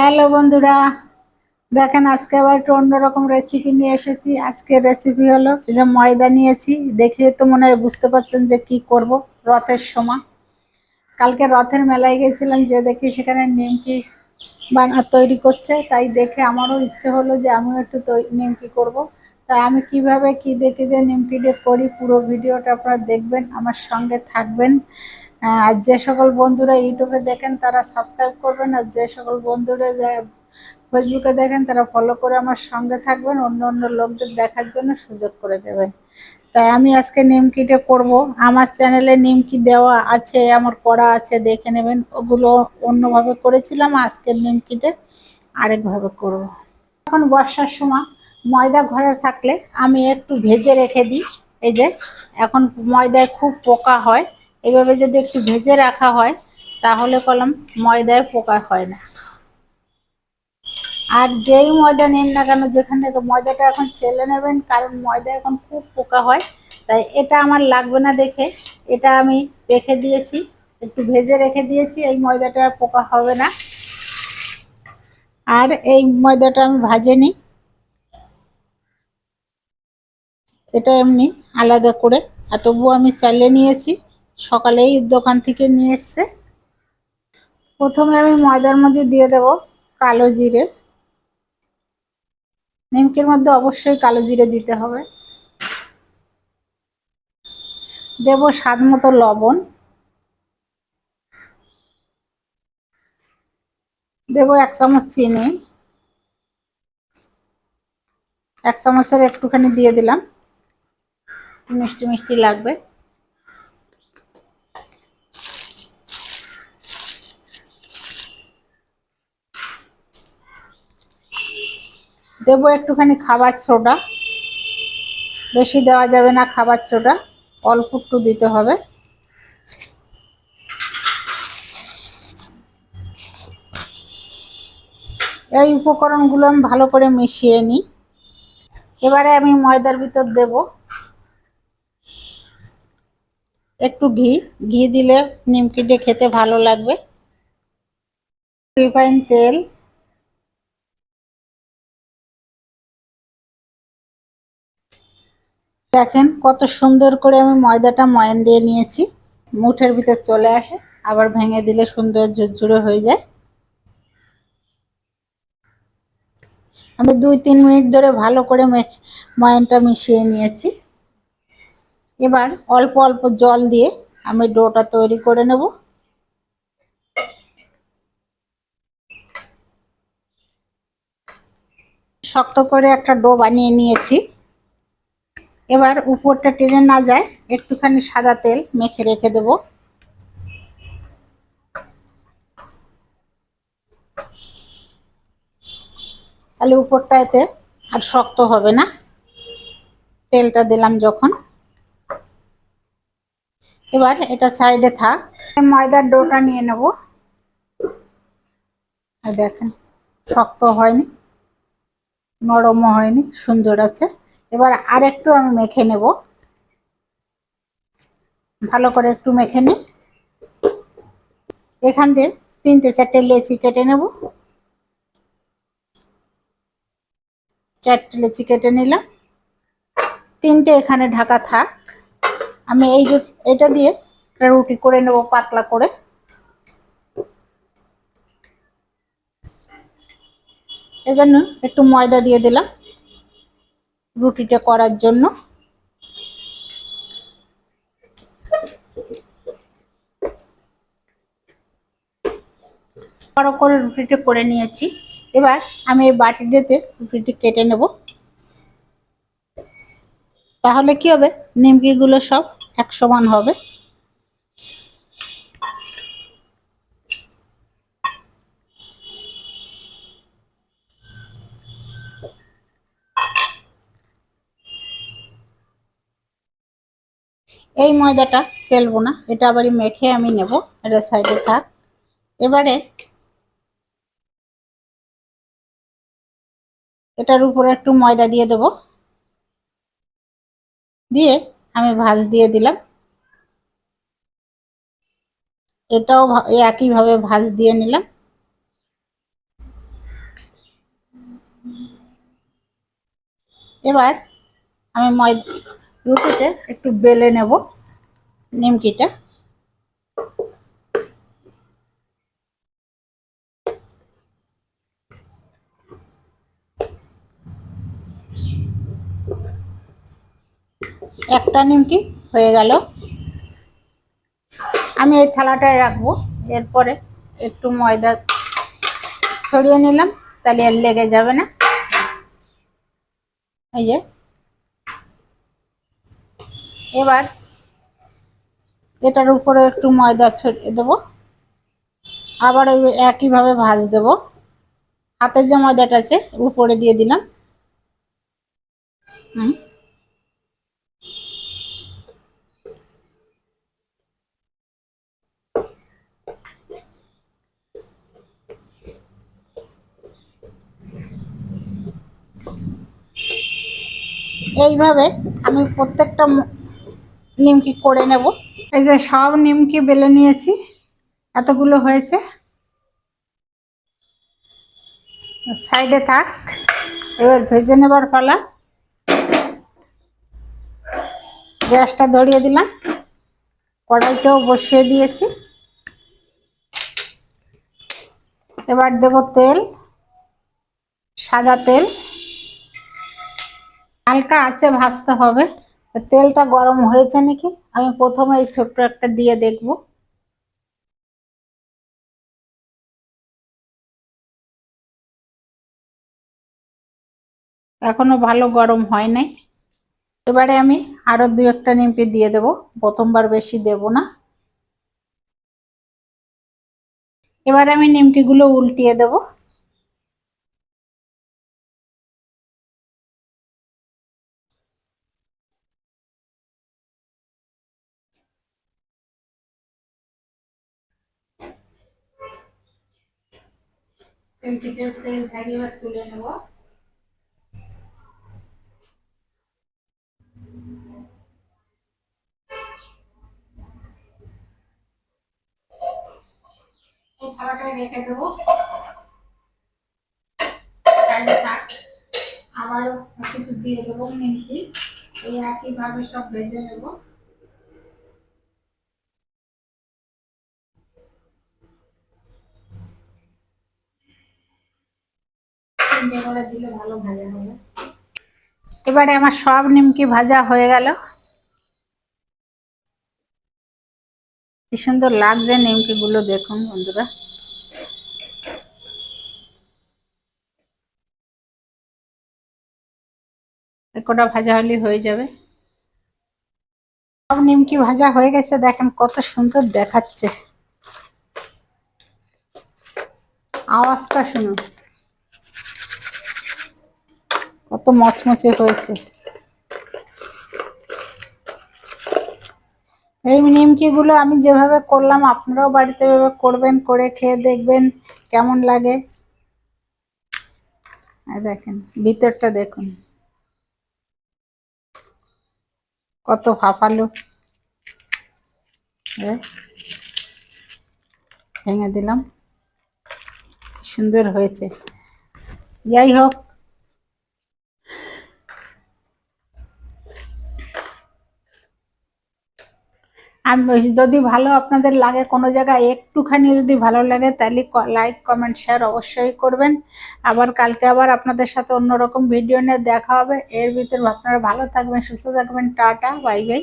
Hello বন্ধুরা, দেখেন আজকে আবার একটু অন্যরকম রেসিপি নিয়ে এসেছি। আজকে রেসিপি হলো যে ময়দা নিয়েছি। দেখে তো মনে হয় বুঝতে পারছেন যে কি করব রথের সময়। কালকে রথের মেলায় গেছিলাম, যে দেখি সেখানে নিমকি বানা তৈরি করছে। তাই দেখে আমারও ইচ্ছে হলো যে আমিও একটু নিমকি করব। তাই আমি কীভাবে কি দেখে যে নিমকিটা করি পুরো ভিডিওটা আপনারা দেখবেন, আমার সঙ্গে থাকবেন। আর যে সকল বন্ধুরা ইউটিউবে দেখেন তারা সাবস্ক্রাইব করবেন, আর যে সকল বন্ধুরা ফেসবুকে দেখেন তারা ফলো করে আমার সঙ্গে থাকবেন, অন্য অন্য লোকদের দেখার জন্য সুযোগ করে দেবেন। তাই আমি আজকে নিমকিটা করব আমার চ্যানেলে নিমকি দেওয়া আছে, আমার করা আছে, দেখে নেবেন। ওগুলো অন্যভাবে করেছিলাম আজকের নিমকিটা আরেকভাবে করব। এখন বর্ষার সময়, ময়দা ঘরে থাকলে আমি একটু ভেজে রেখে দিই। এই যে, এখন ময়দায় খুব পোকা হয়। এভাবে যদি একটু ভেজে রাখা হয়, তাহলে কলম ময়দায় পোকা হয় না। আর যেই ময়দা নেন না কেন, যেখান থেকে ময়দাটা এখন চেলে নেবেন, কারণ ময়দা এখন খুব পোকা হয়, তাই এটা আমার লাগবে না দেখে। এটা আমি রেখে দিয়েছি, একটু ভেজে রেখে দিয়েছি, এই ময়দাটা আর পোকা হবে না। আর এই ময়দাটা আমি ভাজে নিই। এটা এমনি আলাদা করে, আর তবুও আমি চালিয়ে নিয়েছি। সকালেই দোকান থেকে নিয়ে এসছে। প্রথমে আমি ময়দার মধ্যে দিয়ে দেব কালো জিরে। নিমকির মধ্যে অবশ্যই কালো জিরে দিতে হবে। দেব স্বাদ মতো লবণ। দেব এক চামচ চিনি। এক চামচের একটুখানি দিয়ে দিলাম। মিষ্টি মিষ্টি লাগবে। দেবো একটুখানি খাবার সোডা বেশি দেওয়া যাবে না খাবার সোডা অল্প একটু দিতে হবে। এই উপকরণগুলো আমি ভালো করে মিশিয়ে নিই। এবারে আমি ময়দার ভিতর দেব। একটু ঘি ঘি দিলে নিমকিটা খেতে ভালো লাগবে। রিফাইন তেল। দেখেন কত সুন্দর করে আমি ময়দাটা ময়ান দিয়ে নিয়েছি। মুঠের ভিতর চলে আসে, আবার ভেঙে দিলে সুন্দর ঝুরঝুরে হয়ে যায়। আমি দুই তিন মিনিট ধরে ভালো করে ময়ানটা মিশিয়ে নিয়েছি। এবার অল্প অল্প জল দিয়ে আমি ডোটা তৈরি করে নেব। শক্ত করে একটা ডো বানিয়ে নিয়েছি। এবার উপরটা টেনে না যায়, একটুখানি সাদা তেল মেখে রেখে দেব। তাহলে উপরটা এতে আর শক্ত হবে না। তেলটা দিলাম যখন। এবার এটা সাইডে থাক। ময়দার ডোটা নিয়ে নেব। দেখেন, শক্ত হয়নি, নরমও হয়নি, সুন্দর আছে। এবার আর একটু আমি মেখে নেব। ভালো করে একটু মেখে নিই। এখান দিয়ে তিনটে চারটে লেচি কেটে নেব। চারটে লেচি কেটে নিলাম। তিনটে এখানে ঢাকা থাক। আমি এই এটা দিয়ে রুটি করে নেব পাতলা করে। এজন্য একটু ময়দা দিয়ে দিলাম। রুটিটা করার জন্য। বড় করে রুটিটা করে নিয়েছি। এবার আমি এই বাটিটাতে রুটিটি কেটে নেব। তাহলে কি হবে? নিমকিগুলো সব এক সমান হবে। এই ময়দাটা ফেলব না, এটা আবার মেখে আমি নেব, এটা সাইডে থাক। এবারে এটার উপরে একটু ময়দা দিয়ে দেব। দিয়ে আমি ভাজ দিয়ে দিলাম। এটাও একইভাবে ভাজ দিয়ে নিলাম। এবার আমি ময়দা রুটিতে একটু বেলে নেব নিমকিটা। একটা নিমকি হয়ে গেল। আমি এই থালাটায় রাখব, এরপরে একটু ময়দা ছড়িয়ে নিলাম, তাহলে আর লেগে যাবে না। এই যে এবার এটার উপরে একটু ময়দা ছড়িয়ে দেবো। আবার ওই একইভাবে ভাজ দেব। হাতের যে ময়দাটা আছে, উপরে দিয়ে দিলাম। হুম। এইভাবে আমি প্রত্যেকটা নিমকি করে নেব। এই যে সব নিমকি বেলে নিয়েছি। এতগুলো হয়েছে। সাইডে থাক। এবার ভেজে নেবার পালা। গ্যাসটা ধরিয়ে দিলাম। কড়াইটাও বসিয়ে দিয়েছি। এবার দেব তেল, সাদা তেল। হালকা আছে ভাজতে হবে। তেলটা গরম হয়েছে নাকি? আমি প্রথমে এই ছোট্ট একটা দিয়ে দেখব। এখনও ভালো গরম হয় নাই। এবারে আমি আরও দু একটা নিমকি দিয়ে দেব। প্রথমবার বেশি দেব না। এবারে আমি নিমকিগুলো উল্টিয়ে দেব। সাইডে কিছু দিয়ে দেবো নিমকি এই একইভাবে সব ভেজে নেব তিনটে করে দিলে ভালো ভাজা হবে এবারে আমার সব নিমকি ভাজা হয়ে গেল। কি সুন্দর লাগছে নিমকি গুলো দেখুন বন্ধুরা। কটা ভাজা হলে হয়ে যাবে। সব নিমকি ভাজা হয়ে গেছে, দেখেন কত সুন্দর দেখাচ্ছে। আওয়াজটা শুনুন। কত মচমচে হয়েছে। এই নিমকিগুলো আমি যেভাবে করলাম আপনারাও বাড়িতে এভাবে করবেন করে খেয়ে দেখবেন কেমন লাগে। দেখেন ভিতরটা দেখুন। কত এই, ভেঙে দিলাম। সুন্দর হয়েছে। যাই হোক যদি ভালো আপনাদের লাগে কোনো জায়গায় একটুখানি যদি ভালো লাগে, তাহলে লাইক কমেন্ট শেয়ার অবশ্যই করবেন। আবার কালকে আবার আপনাদের সাথে অন্যরকম ভিডিও নিয়ে দেখা হবে। এর ভিতরে আপনারা ভালো থাকবেন, সুস্থ থাকবেন, টাটা বাই বাই